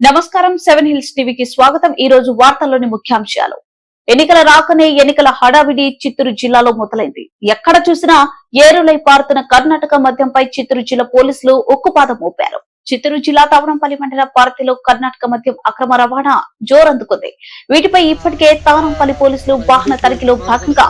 నమస్కారం seven hills టీవీకి స్వాగతం. ఈ రోజు వార్తల్లోని ముఖ్యాంశాలు. ఎన్నికల రాకనే ఎన్నికల హడావిడి చిత్తూరు జిల్లాలో మొదలైంది. ఎక్కడ చూసినా ఏరులై పారుతున్న కర్ణాటక మద్యంపై చిత్తూరు జిల్లా పోలీసులు ఉక్కుపాదం మోపారు. చిత్తూరు జిల్లా తవరంపల్లి మండల పార్టీలో కర్ణాటక మద్యం అక్రమ రవాణా జోరందుకుంది. వీటిపై ఇప్పటికే తారంపల్లి పోలీసులు వాహన తనిఖీలో భాగంగా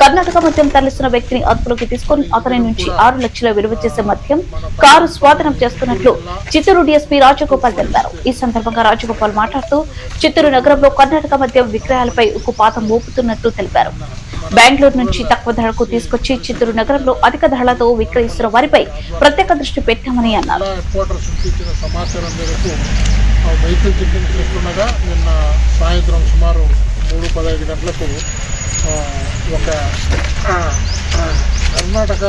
కర్ణాటక మద్యం తరలిస్తున్న వ్యక్తిని అదుపులోకి తీసుకుని అతని నుంచి ఆరు లక్షల విలువ చేసే మద్యం కారు స్వాధీనం చేస్తున్నట్లు చిత్తూరు డీఎస్పీ రాజగోపాల్ తెలిపారు. ఈ సందర్భంగా రాజగోపాల్ మాట్లాడుతూ చిత్తూరు నగరంలో కర్ణాటక మద్యం విక్రయాలపై ఉక్కుపాతం మోపుతున్నట్లు తెలిపారు. బెంగళూరు నుంచి తక్కువ ధరకు తీసుకొచ్చి చిత్తూరు నగరంలో అధిక ధరలతో విక్రయిస్తున్న వారిపై ప్రత్యేక దృష్టి పెట్టామని అన్నారు. సమాచారం వెహికల్ చేస్తుండగా నిన్న సాయంత్రం సుమారు మూడు పదహైదు గంటలకు ఒక కర్ణాటక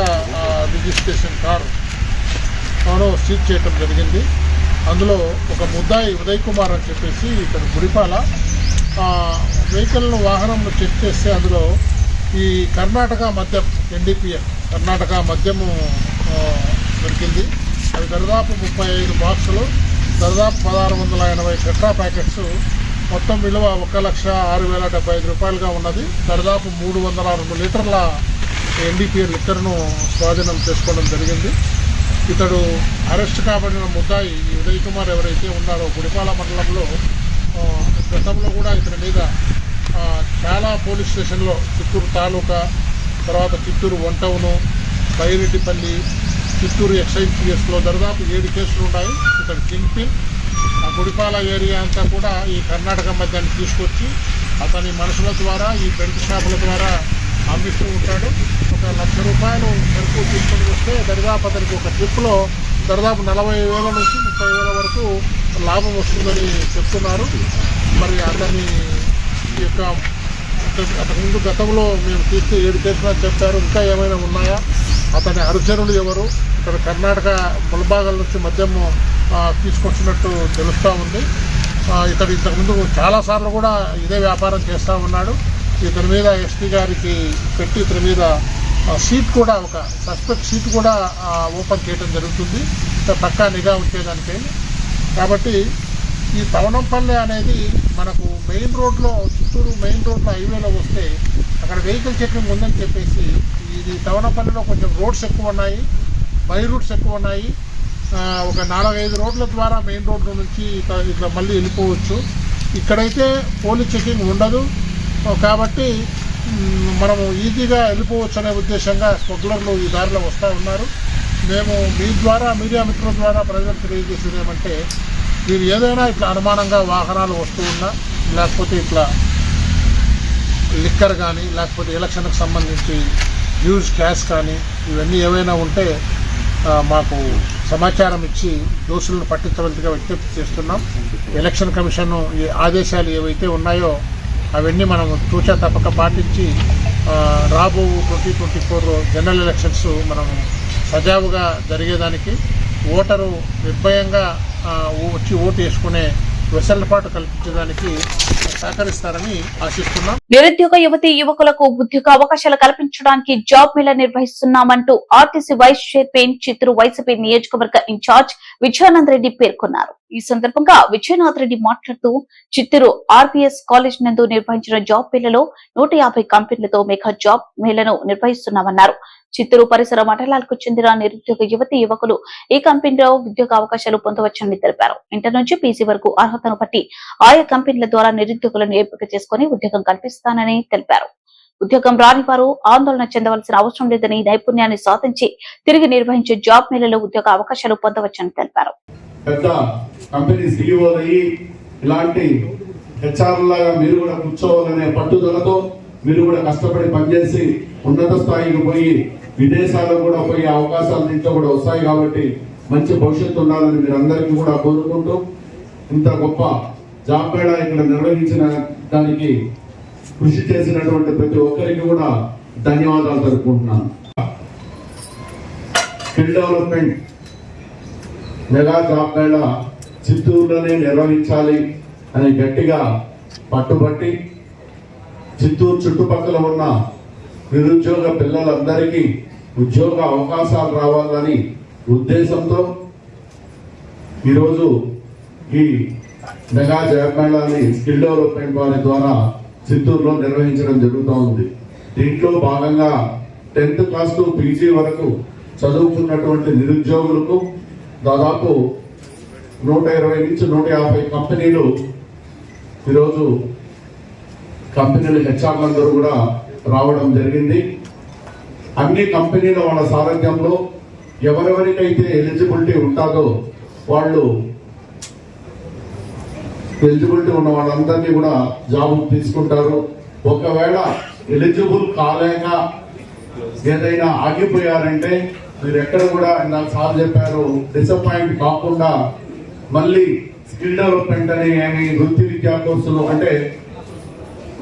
రిజిస్ట్రేషన్ కార్ తాను సీజ్ చేయటం జరిగింది. అందులో ఒక ముద్దాయి ఉదయ్ కుమార్ అని చెప్పేసి ఇక్కడ గుడిపాల వెహికల్ను వాహనంలో చెక్ చేస్తే అందులో ఈ కర్ణాటక మద్యం ఎన్డీపీఎల్ కర్ణాటక మద్యము దొరికింది. అది దాదాపు ముప్పై ఐదు బాక్సులు దాదాపు పదహారు వందల ఎనభై టెట్రా ప్యాకెట్స్. మొత్తం విలువ ఒక లక్ష ఆరు వేల డెబ్బై ఐదు రూపాయలుగా ఉన్నది. దాదాపు మూడు వందల రెండు లీటర్ల ఎన్డీపీఎల్ లిక్కర్ను స్వాధీనం చేసుకోవడం జరిగింది. ఇతడు అరెస్ట్ కాబడిన ముద్దాయి ఉదయ్ కుమార్ ఎవరైతే ఉన్నారో గుడిపాల మండలంలో గతంలో కూడా ఇతని మీద చాలా పోలీస్ స్టేషన్లో చిత్తూరు తాలూకా తర్వాత Chittoor one town Byreddipalli Chittoor excise పిఎస్లో దాదాపు ఏడు కేసులు ఉన్నాయి. ఇక్కడ కింగ్ పిన్ ఆ గుడిపాల ఏరియా అంతా కూడా ఈ కర్ణాటక మధ్యాన్ని తీసుకొచ్చి అతని మనుషుల ద్వారా ఈ బెల్ట్ షాపుల ద్వారా అమ్మిస్తూ ఉంటాడు. ఒక లక్ష రూపాయలు సరుకు తీసుకొని వస్తే దరిదాపు అతనికి ఒక ట్రిప్లో దాదాపు నలభై వేల నుంచి ముప్పై వేల వరకు లాభం వస్తుందని చెప్తున్నారు. మరి అతని యొక్క అంతకుముందు ముందు గతంలో మేము తీస్తే ఏడు కేసులు అని చెప్పారు. ఇంకా ఏమైనా ఉన్నాయా? అతని అనుచరులు ఎవరు? ఇక్కడ కర్ణాటక ములభాగాల నుంచి మద్యము తీసుకొచ్చినట్టు తెలుస్తూ ఉంది. ఇతడు ఇంతకుముందు చాలాసార్లు కూడా ఇదే వ్యాపారం చేస్తూ ఉన్నాడు. ఇతని మీద ఎస్పీ గారికి పెట్టి ఇతని మీద సీట్ కూడా ఒక సస్పెక్ట్ సీట్ కూడా ఓపెన్ చేయడం జరుగుతుంది. పక్కా నిఘా ఉంచేదానికే కాబట్టి ఈ తవనంపల్లి అనేది మనకు మెయిన్ రోడ్లో చిత్తూరు మెయిన్ రోడ్లో హైవేలో వస్తే అక్కడ వెహికల్ చెకింగ్ ఉందని చెప్పేసి ఇది తవనపల్లిలో కొంచెం రోడ్స్ ఎక్కువ ఉన్నాయి బై రూట్స్ ఎక్కువ ఉన్నాయి. ఒక నాలుగైదు రోడ్ల ద్వారా మెయిన్ రోడ్ల నుంచి ఇట్లా మళ్ళీ వెళ్ళిపోవచ్చు. ఇక్కడైతే పోలీస్ చెకింగ్ ఉండదు. కాబట్టి మనము ఈజీగా వెళ్ళిపోవచ్చు అనే ఉద్దేశంగా స్మగ్లర్లు ఈ దారిలో వస్తూ ఉన్నారు. మేము మీ ద్వారా మీడియా మిత్రుల ద్వారా ప్రజలకు తెలియజేసేది ఏమంటే మీరు ఏదైనా ఇట్లా అనుమానంగా వాహనాలు వస్తూ ఉన్నా లేకపోతే ఇట్లా లిక్కర్ కానీ లేకపోతే ఎలక్షన్కి సంబంధించి యూజ్ క్యాష్ కానీ ఇవన్నీ ఏవైనా ఉంటే మాకు సమాచారం ఇచ్చి దోషులను పట్టించవలసిగా విజ్ఞప్తి చేస్తున్నాం. ఎలక్షన్ కమిషన్ ఈ ఆదేశాలు ఏవైతే ఉన్నాయో అవన్నీ మనం తూచా తప్పక పాటించి రాబో twenty twenty four general elections మనం సజావుగా జరిగేదానికి ఓటరు నిర్భయంగా వచ్చి ఓటు వేసుకునే వెసలుపాటు కల్పించడానికి సహకరిస్తారని ఆశిస్తున్నాం. నిరుద్యోగ యువతి యువకులకు ఉద్యోగ అవకాశాలు కల్పించడానికి job mela నిర్వహిస్తున్నామంటూ RTC vice chairman Chittoor YCP నియోజకవర్గ ఇన్ఛార్జ్ విజయానంద్ రెడ్డి పేర్కొన్నారు. ఈ సందర్భంగా విజయనాథ్ రెడ్డి మాట్లాడుతూ చిత్తూరు ఆర్బీఎస్ కాలేజ్ నందు నిర్వహించిన జాబ్ మేళలో నూట యాభై కంపెనీలతో మెగా జాబ్ మేళను నిర్వహిస్తున్నామన్నారు. చిత్తూరు పరిసర మండలాలకు చెందిన నిరుద్యోగ యువతి యువకులు ఈ కంపెనీలో ఉద్యోగ అవకాశాలు పొందవచ్చని తెలిపారు. ఇంటర్ నుంచి పీసీ వరకు అర్హతను బట్టి ఆయా కంపెనీల ద్వారా నిరుద్యోగులను ఎంపిక చేసుకుని ఉద్యోగం కల్పిస్తానని తెలిపారు. ఉద్యోగం రాని వారు ఆందోళన చెందవలసిన అవసరం లేదని నైపుణ్యాన్ని సాధించి తిరిగి నిర్వహించే జాబ్ మేళలో ఉద్యోగ అవకాశాలు పొందవచ్చని తెలిపారు. ఇలాంటి హెచ్ఆర్ లాగా మీరు కూడా కూర్చోవాలనే పట్టుదలతో మీరు కూడా కష్టపడి పనిచేసి ఉన్నత స్థాయికి పోయి విదేశాల్లో కూడా పోయే అవకాశాలు దీంట్లో కూడా వస్తాయి కాబట్టి మంచి భవిష్యత్తు ఉండాలని మీరు అందరికీ కూడా కోరుకుంటూ ఇంత గొప్ప జాబ్ మేళా ఇక్కడ నిర్వహించిన దానికి కృషి చేసినటువంటి ప్రతి ఒక్కరికి కూడా ధన్యవాదాలు తెలుపుకుంటున్నాను. Skill development mega job mela చిత్తూరులోనే నిర్వహించాలి అని గట్టిగా పట్టుబట్టి చిత్తూరు చుట్టుపక్కల ఉన్న నిరుద్యోగ పిల్లలందరికీ ఉద్యోగ అవకాశాలు రావాలని ఉద్దేశంతో ఈరోజు ఈ మెగా జాబ్ స్కిల్ డెవలప్మెంట్ వారి ద్వారా చిత్తూరులో నిర్వహించడం జరుగుతూ ఉంది. దీంట్లో భాగంగా టెన్త్ క్లాస్ టు పీజీ వరకు చదువుకున్నటువంటి నిరుద్యోగులకు దాదాపు నూట ఇరవై నుంచి నూట యాభై కంపెనీలు ఈరోజు కంపెనీల హెచ్ఆర్లందరూ కూడా రావడం జరిగింది. అన్ని కంపెనీల వాళ్ళ సారథ్యంలో ఎవరెవరికైతే ఎలిజిబిలిటీ ఉంటుందో వాళ్ళు ఎలిజిబిలిటీ ఉన్న వాళ్ళందరినీ కూడా జాబ్ తీసుకుంటారు. ఒకవేళ ఎలిజిబుల్ కాలేక ఏదైనా ఆగిపోయారంటే మీరు ఎక్కడ కూడా నాకు సార్ చెప్పారు డిసప్పాయింట్ కాకుండా మళ్ళీ స్కిల్ డెవలప్మెంట్ అని వృత్తి విద్యా కోర్సులు అంటే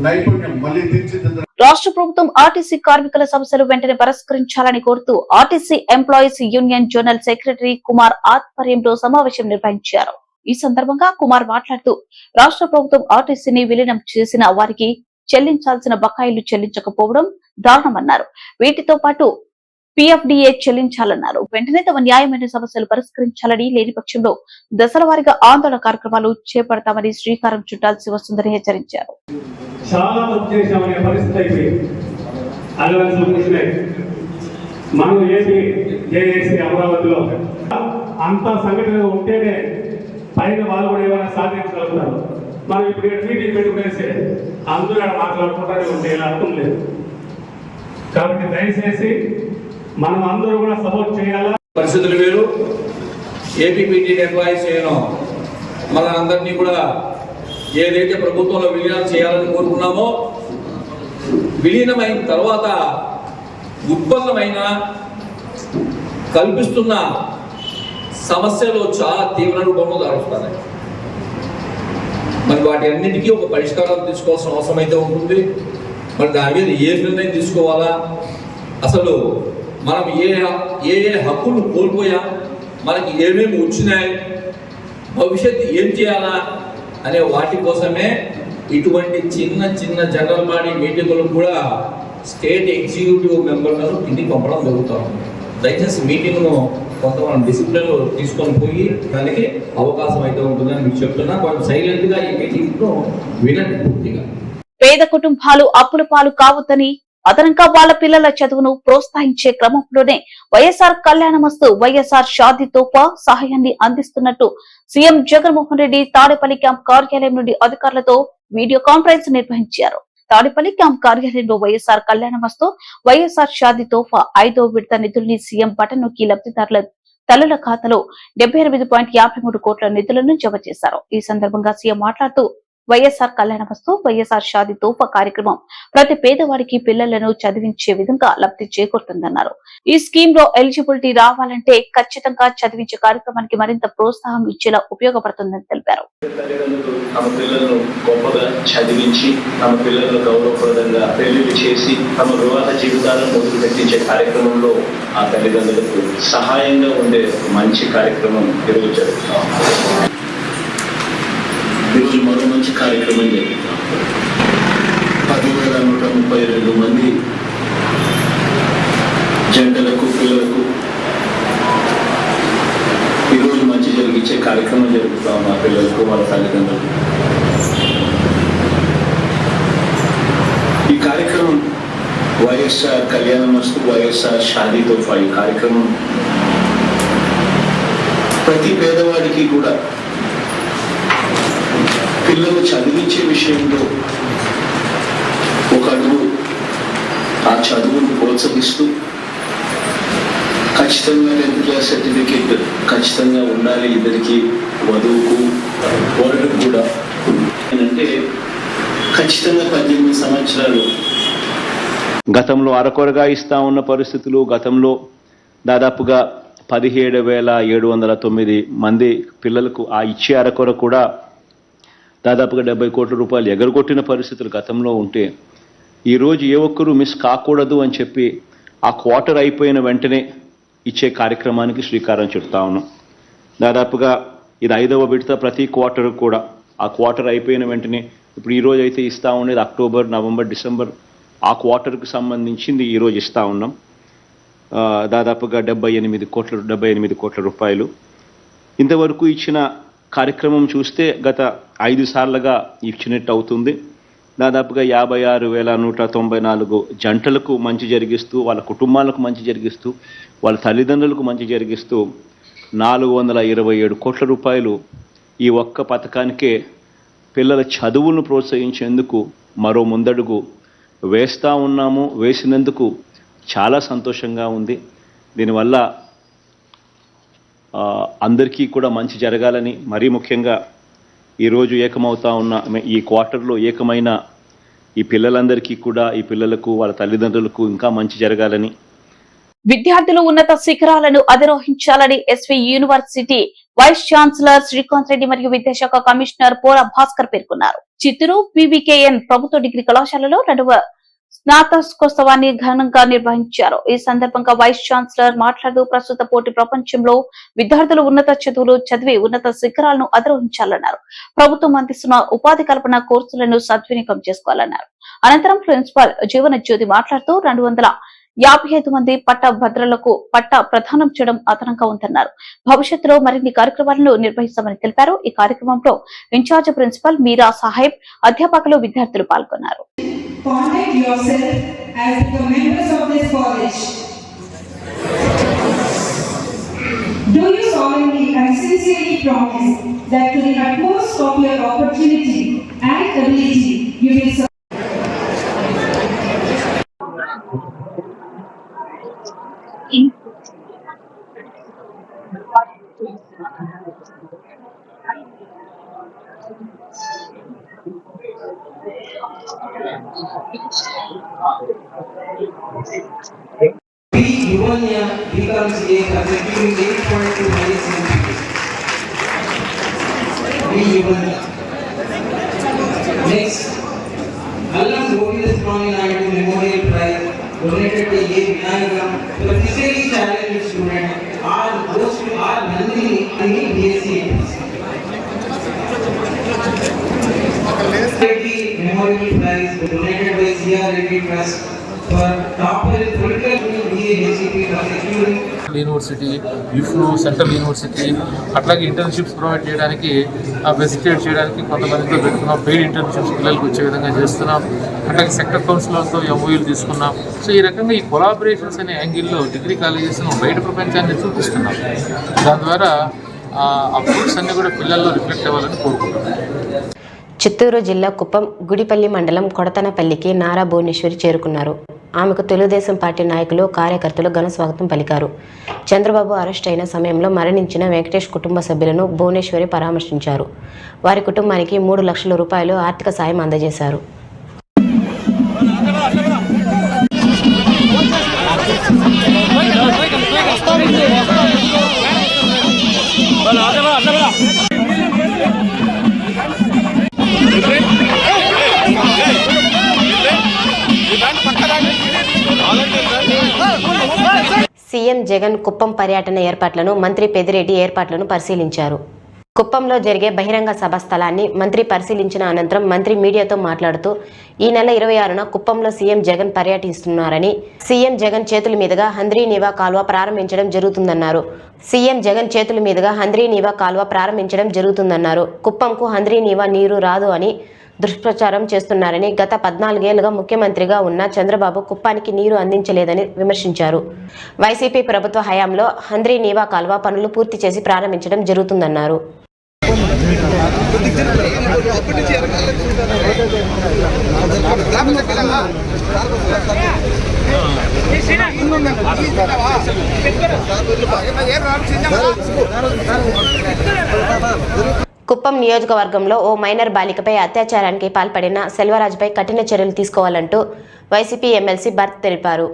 నైపుణ్యం మళ్ళీ తీర్చిదిద్ద రాష్ట్ర ప్రభుత్వం ఆర్టీసీ కార్మికుల సమస్యలు వెంటనే పరిష్కరించాలని కోరుతూ RTC employees union general secretary Kumar ఆధ్వర్యంలో సమావేశం నిర్వహించారు. ఈ సందర్భంగా కుమార్ మాట్లాడుతూ రాష్ట్ర ప్రభుత్వం ఆర్టీసీని విలీనం చేసిన వారికి చెల్లించాల్సిన బకాయిలు చెల్లించకపోవడం దారుణమన్నారు. వీటితో పాటు పిఎఫ్డిఏ చెల్లించాలన్నారు. వెంటనే తమ న్యాయమైన సమస్యలు పరిష్కరించాలని లేని పక్షంలో దశల వారీగా ఆందోళన కార్యక్రమాలు చేపడతామని శ్రీకారం చుట్టాల్సి వస్తుందని హెచ్చరించారు. మనం ఏపీ జేఏసీ అమరావతిలో అంత సంఘటన ఉంటేనే పైన వాళ్ళు కూడా ఏమైనా సాధించగలుగుతారు మనం ఇప్పుడు మీటింగ్ పెట్టుకునేసి అందరూ మాట్లాడుకుంటానే ఉంటే ఇలా అర్థం లేదు. కాబట్టి దయచేసి మనం అందరూ కూడా సపోర్ట్ చేయాలా? పరిస్థితులు వేరు. ఏపీపీటీ ఎంప్లాయీస్ చేయను. మన అందరినీ కూడా ఏదైతే ప్రభుత్వంలో విలీనం చేయాలని కోరుకున్నామో విలీనమైన తర్వాత ఉత్పన్నమైన కల్పిస్తున్న సమస్యలు చాలా తీవ్ర రూపంలో దారుస్తున్నాయి మరి వాటి అన్నిటికీ ఒక పరిష్కారం తీసుకోవాల్సిన అవసరం అయితే ఉంటుంది. మరి దాని మీద ఏ నిర్ణయం తీసుకోవాలా? అసలు మనం ఏ ఏ ఏ హక్కులు కోల్పోయాం మనకి ఏమేమి వచ్చినాయి భవిష్యత్తు ఏం చేయాలా అనే వాటి కోసమే ఇటువంటి చిన్న చిన్న జనరల్ బాడీ మీటింగులు కూడా స్టేట్ ఎగ్జిక్యూటివ్ మెంబర్లను కిందికి పంపడం జరుగుతూ ఉంది. దయచేసి మీటింగ్ను కొంత మనం డిసిప్లిన్ తీసుకొని పోయి దానికి అవకాశం అయితే ఉంటుందని మీకు చెప్తున్నా. కొంచెం సైలెంట్గా ఈ మీటింగ్ను వినండి పూర్తిగా. పేద కుటుంబాలు అప్పుల పాలు కావద్దని అదనంగా వాళ్ళ పిల్లల చదువును ప్రోత్సహించే క్రమంలోనే వైఎస్ఆర్ కళ్యాణమస్తు వైఎస్ఆర్ షాది తోఫా సహాయాన్ని అందిస్తున్నట్టు సీఎం జగన్మోహన్ రెడ్డి తాడేపల్లి క్యాంప్ కార్యాలయం నుండి అధికారులతో వీడియో కాన్ఫరెన్స్ నిర్వహించారు. తాడేపల్లి క్యాంప్ కార్యాలయంలో వైఎస్ఆర్ కళ్యాణమస్తు వైఎస్ఆర్ షాది తోఫా ఐదో విడత నిధుల్ని సీఎం బటన్ నొక్కి లబ్ధిదారుల తల్లుల ఖాతాలో డెబ్బై ఎనిమిది పాయింట్ యాభై మూడు కోట్ల నిధులను జమ చేశారు. ఈ సందర్భంగా సీఎం మాట్లాడుతూ వైఎస్ఆర్ కళ్యాణ వస్తు వైఎస్ఆర్ షాది తోప కార్యక్రమం. ప్రతి పేదవాడికి పిల్లలను చదివించే విధంగా లబ్ధి చేకూరుతుందన్నారు. ఈ స్కీమ్లో ఎలిజిబిలిటీ రావాలంటే ఖచ్చితంగా చదివించే కార్యక్రమానికి మరింత ప్రోత్సాహం ఇచ్చేలా ఉపయోగపడుతుందని తెలిపారు. తమ పిల్లలను గొప్పగా చదివించి తమ పిల్లలను గౌరవప్రదంగా పెళ్ళిళ్ళు చేసి తమ వివాహ జీవితాలను కార్యక్రమంలో ఆ తల్లిదండ్రులకు సహాయంగా ఉండే మంచి కార్యక్రమం ఈరోజు జరుగుతాం కార్యక్రమం జరుగుతాం. పదివేల నూట ముప్పై రెండు మంది జంటలకు పిల్లలకు ఈరోజు మంచి జరిగించే కార్యక్రమం జరుగుతాం మా పిల్లలకు వాళ్ళ తల్లిదండ్రులకు. ఈ కార్యక్రమం వైఎస్ఆర్ కళ్యాణ మస్తు వైఎస్ఆర్ షాదీ తోఫా ఈ కార్యక్రమం. ప్రతి పేదవాడికి కూడా పిల్లలు చదివించే విషయంలో ఒక అడుగు ఆ చదువును ప్రోత్సహిస్తూ ఖచ్చితంగా టెన్త్ క్లాస్ సర్టిఫికేట్ ఖచ్చితంగా ఉండాలి ఇద్దరికి వధువుకు వరుడికి కూడా. ఏంటంటే ఖచ్చితంగా పద్దెనిమిది సంవత్సరాలు గతంలో అరకొరగా ఇస్తా ఉన్న పరిస్థితులు గతంలో దాదాపుగా పదిహేడు వేల ఏడు వందల తొమ్మిది మంది పిల్లలకు ఆ ఇచ్చే అరకొర కూడా దాదాపుగా డెబ్బై కోట్ల రూపాయలు ఎగరగొట్టిన పరిస్థితులు గతంలో ఉంటే ఈరోజు ఏ ఒక్కరూ మిస్ కాకూడదు అని చెప్పి ఆ క్వార్టర్ అయిపోయిన వెంటనే ఇచ్చే కార్యక్రమానికి శ్రీకారం చుడతా ఉన్నాం. దాదాపుగా ఇది ఐదవ విడత ప్రతి క్వార్టర్ కూడా ఆ క్వార్టర్ అయిపోయిన వెంటనే ఇప్పుడు ఈరోజు అయితే ఇస్తా ఉండేది అక్టోబర్ నవంబర్ డిసెంబర్ ఆ క్వార్టర్కి సంబంధించింది ఈరోజు ఇస్తా ఉన్నాం. దాదాపుగా డెబ్బై ఎనిమిది కోట్ల డెబ్బై ఎనిమిది కోట్ల రూపాయలు. ఇంతవరకు ఇచ్చిన కార్యక్రమం చూస్తే గత ఐదు సార్లుగా ఇచ్చినట్టు అవుతుంది. దాదాపుగా యాభై ఆరు వేల నూట తొంభై నాలుగు జంటలకు మంచి జరిగిస్తూ వాళ్ళ కుటుంబాలకు మంచి జరిగిస్తూ వాళ్ళ తల్లిదండ్రులకు మంచి జరిగిస్తూ నాలుగు వందల ఇరవై ఏడు కోట్ల రూపాయలు ఈ ఒక్క పథకానికే పిల్లల చదువులను ప్రోత్సహించేందుకు మరో ముందడుగు వేస్తూ ఉన్నాము వేసినందుకు చాలా సంతోషంగా ఉంది. దీనివల్ల అందరికీ కూడా మంచి జరగాలని మరీ ముఖ్యంగా ఈరోజు ఏకమవుతా ఉన్న ఈ క్వార్టర్లో ఏకమైన ఈ పిల్లలందరికీ కూడా ఈ పిల్లలకు వాళ్ళ తల్లిదండ్రులకు ఇంకా మంచి జరగాలని. విద్యార్థులు ఉన్నత శిఖరాలను అధిరోహించాలని SV university vice chancellor Srikanth Reddy మరియు విద్యాశాఖ కమిషనర్ పోల భాస్కర్ పేర్కొన్నారు. చిత్తూరు పీవీకేఎన్ ప్రభుత్వ డిగ్రీ కళాశాలలో రెండవ స్నాతకోత్సవాన్ని ఘనంగా నిర్వహించారు. ఈ సందర్భంగా వైస్ ఛాన్సలర్ మాట్లాడుతూ ప్రస్తుత పోటీ ప్రపంచంలో విద్యార్థులు ఉన్నత చదువులు చదివి ఉన్నత శిఖరాలను అధిరోహించాలన్నారు. ప్రభుత్వం అందిస్తున్న ఉపాధి కల్పన కోర్సులను సద్వినియోగం చేసుకోవాలన్నారు. అనంతరం ప్రిన్సిపాల్ జీవన జ్యోతి మాట్లాడుతూ రెండు వందల యాభై ఐదు మంది పట్ట భద్రలకు పట్ట ప్రదానం చేయడం అదనంగా ఉందన్నారు. భవిష్యత్తులో మరిన్ని కార్యక్రమాలను నిర్వహిస్తామని తెలిపారు. ఈ కార్యక్రమంలో ఇన్ఛార్జ్ ప్రిన్సిపల్ మీరా సాహెబ్ అధ్యాపకులు విద్యార్థులు పాల్గొన్నారు. Conduct yourself as the members of this college. Do you solemnly and sincerely promise that to the utmost of your opportunity and ability, you will serve B pneumonia becomes A constituting 8.2 highest CPK. B pneumonia. Next, Allam Govinda Swami Naidu Memorial Prize donated to A Vinayagam to physically challenged student R. goes to R. Nandini in BSc university EFLU central university అట్లాగే internships provide చేయడానికి ఆ facilitate చేయడానికి కొంతమందితో పెట్టుకున్నాం paid internships పిల్లలకు వచ్చే విధంగా చేస్తున్నాం. అట్లాగే సెక్టర్ కౌన్సిలర్తో ఎంఓయూలు తీసుకున్నాం. సో ఈ రకంగా ఈ కొలాబరేషన్స్ అనే యాంగిల్లో డిగ్రీ కాలేజెస్ను బయట ప్రపంచాన్ని చూపిస్తున్నాం. దాని ద్వారా ఆ ఫ్రూట్స్ అన్నీ కూడా పిల్లల్లో రిఫ్లెక్ట్ అవ్వాలని కోరుకుంటున్నాం. చిత్తూరు జిల్లా కుప్పం గుడిపల్లి మండలం కొడతనపల్లికి నారా భువనేశ్వరి చేరుకున్నారు. ఆమెకు తెలుగుదేశం పార్టీ నాయకులు కార్యకర్తలు ఘన స్వాగతం పలికారు. చంద్రబాబు అరెస్ట్ అయిన సమయంలో మరణించిన వెంకటేష్ కుటుంబ సభ్యులను భువనేశ్వరి పరామర్శించారు. వారి కుటుంబానికి మూడు లక్షల రూపాయలు ఆర్థిక సాయం అందజేశారు. సీఎం జగన్ కుప్పం పర్యటన ఏర్పాట్లను మంత్రి పెదిరెడ్డి ఏర్పాట్లను పరిశీలించారు. కుప్పంలో జరిగే బహిరంగ సభ స్థలాన్ని మంత్రి పరిశీలించిన అనంతరం మంత్రి మీడియాతో మాట్లాడుతూ ఈ నెల ఇరవై ఆరున కుప్పంలో సీఎం జగన్ పర్యటిస్తున్నారని సీఎం జగన్ చేతుల మీదుగా హంద్రీ నీవా కాలువ ప్రారంభించడం జరుగుతుందన్నారు. సీఎం జగన్ చేతుల మీదుగా హంద్రీ నీవా కాలువ ప్రారంభించడం జరుగుతుందన్నారు. కుప్పంకు హంద్రీ నీవా నీరు రాదు అని దుష్ప్రచారం చేస్తున్నారని గత పద్నాలుగేళ్ళుగా ముఖ్యమంత్రిగా ఉన్న చంద్రబాబు కుప్పానికి నీరు అందించలేదని విమర్శించారు. వైసీపీ ప్రభుత్వ హయాంలో హంద్రీ నీవా కాల్వ పనులు పూర్తి చేసి ప్రారంభించడం జరుగుతుందన్నారు. కుప్పం నియోజకవర్గంలో ఓ మైనర్ బాలికపై అత్యాచారానికి పాల్పడిన సెల్వరాజుపై కఠిన చర్యలు తీసుకోవాలంటూ వైసీపీ ఎమ్మెల్సీ భర్త్ తెలిపారు.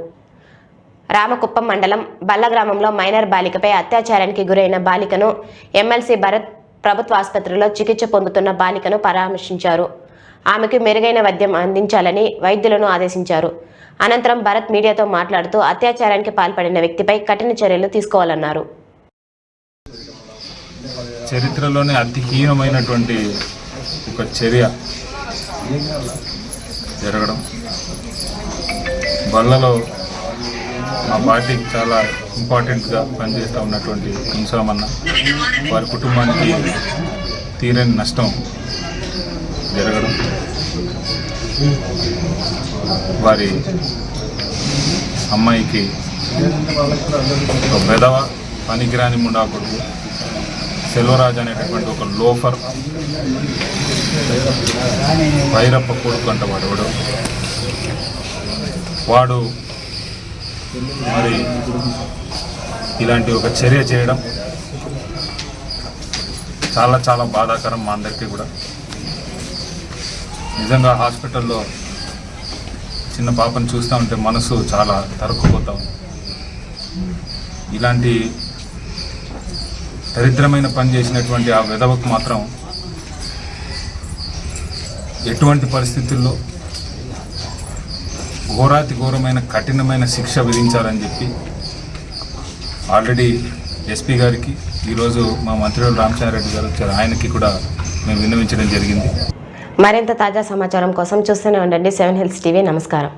రామకుప్పం మండలం బల్ల గ్రామంలో మైనర్ బాలికపై అత్యాచారానికి గురైన బాలికను ఎమ్మెల్సీ భరత్ ప్రభుత్వ ఆసుపత్రిలో చికిత్స పొందుతున్న బాలికను పరామర్శించారు. ఆమెకు మెరుగైన వైద్యం అందించాలని వైద్యులను ఆదేశించారు. అనంతరం భరత్ మీడియాతో మాట్లాడుతూ అత్యాచారానికి పాల్పడిన వ్యక్తిపై కఠిన చర్యలు తీసుకోవాలన్నారు. చరిత్రలోనే అతి హీనమైనటువంటి ఒక చర్య జరగడం. బళ్ళలో మా పార్టీకి చాలా ఇంపార్టెంట్గా పనిచేస్తూ ఉన్నటువంటి మున్సామన్న వారి కుటుంబానికి తీరని నష్టం జరగడం వారి అమ్మాయికి ఒక బెదవ పనికిరాని ముండా కొడుకు సెల్వరాజ్ అనేటటువంటి ఒక లోఫర్ వైరప్ప కొడుకు అంట వాడు వాడు మరి ఇలాంటి ఒక చర్య చేయడం చాలా చాలా బాధాకరం మా అందరికీ కూడా. నిజంగా హాస్పిటల్లో చిన్న పాపను చూస్తూ ఉంటే మనసు చాలా తరుక్కుపోతాం ఇలాంటి దరిద్రమైన పని చేసినటువంటి ఆ విధవకు మాత్రం ఎటువంటి పరిస్థితుల్లో ఘోరాతి ఘోరమైన కఠినమైన శిక్ష విధించాలని చెప్పి ఆల్రెడీ ఎస్పీ గారికి ఈరోజు మా మంత్రులు రామచంద్రారెడ్డి గారు వచ్చారు. ఆయనకి కూడా మేము విన్నవించడం జరిగింది. మరింత తాజా సమాచారం కోసం చూస్తూనే ఉండండి సెవెన్ హిల్స్ టీవీ. నమస్కారం.